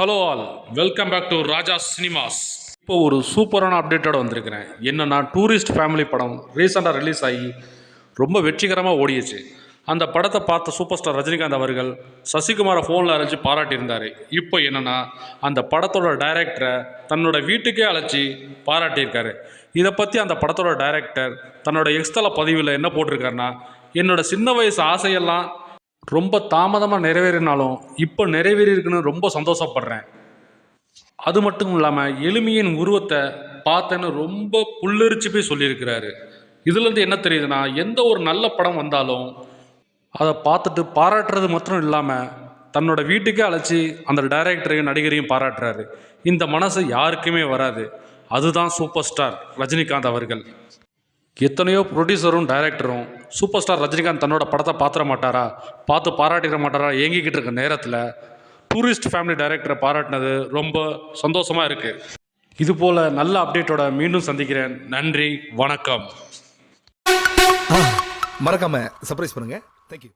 Hello all welcome back to Raja cinemas இப்போ ஒரு சூப்பரான அப்டேட்டோட வந்திருக்கிறேன். என்னென்னா டூரிஸ்ட் ஃபேமிலி படம் ரீசெண்டாக ரிலீஸ் ஆகி ரொம்ப வெற்றிகரமாக ஓடிச்சு அந்த படத்தை பார்த்த சூப்பர் ஸ்டார் ரஜினிகாந்த் அவர்கள் சசிகுமாரை ஃபோனில் அழைச்சி பாராட்டியிருந்தார். இப்போ என்னென்னா அந்த படத்தோட டைரக்டரை தன்னோட வீட்டுக்கே அழைச்சி பாராட்டியிருக்காரு. இதை பற்றி அந்த படத்தோட டைரக்டர் தன்னோட எக்ஸ்தல பதிவில் என்ன போட்டிருக்காருன்னா என்னோட சின்ன வயசு ஆசையெல்லாம் ரொம்ப தாமதமாக நிறைவேறினாலும் இப்போ நிறைவேறி இருக்குன்னு ரொம்ப சந்தோஷப்படுறேன். அது மட்டும் இல்லாமல் எளிமையின் உருவத்தை பார்த்தேன்னு ரொம்ப புல்லரிச்சு போய் சொல்லியிருக்கிறாரு. இதுலேருந்து என்ன தெரியுதுன்னா எந்த ஒரு நல்ல படம் வந்தாலும் அதை பார்த்துட்டு பாராட்டுறது மட்டும் இல்லாமல் தன்னோட வீட்டுக்கே அழைச்சி அந்த டைரக்டரையும் நடிகரையும் பாராட்டுறாரு. இந்த மனசு யாருக்குமே வராது. அதுதான் சூப்பர் ஸ்டார் ரஜினிகாந்த் அவர்கள். எத்தனையோ ப்ரொடியூசரும் டைரக்டரும் சூப்பர் ஸ்டார் ரஜினிகாந்த் தன்னோட படத்தை பார்த்துட மாட்டாரா? பார்த்து பாராட்டிட மாட்டாரா? ஏங்கிக்கிட்டு இருக்க நேரத்தில் டூரிஸ்ட் ஃபேமிலி டைரக்டரை பாராட்டினது ரொம்ப சந்தோஷமாக இருக்குது இதுபோல் நல்ல அப்டேட்டோட மீண்டும் சந்திக்கிறேன். நன்றி வணக்கம். மறக்காம சர்ப்ரைஸ் பண்ணுங்க. தேங்க்யூ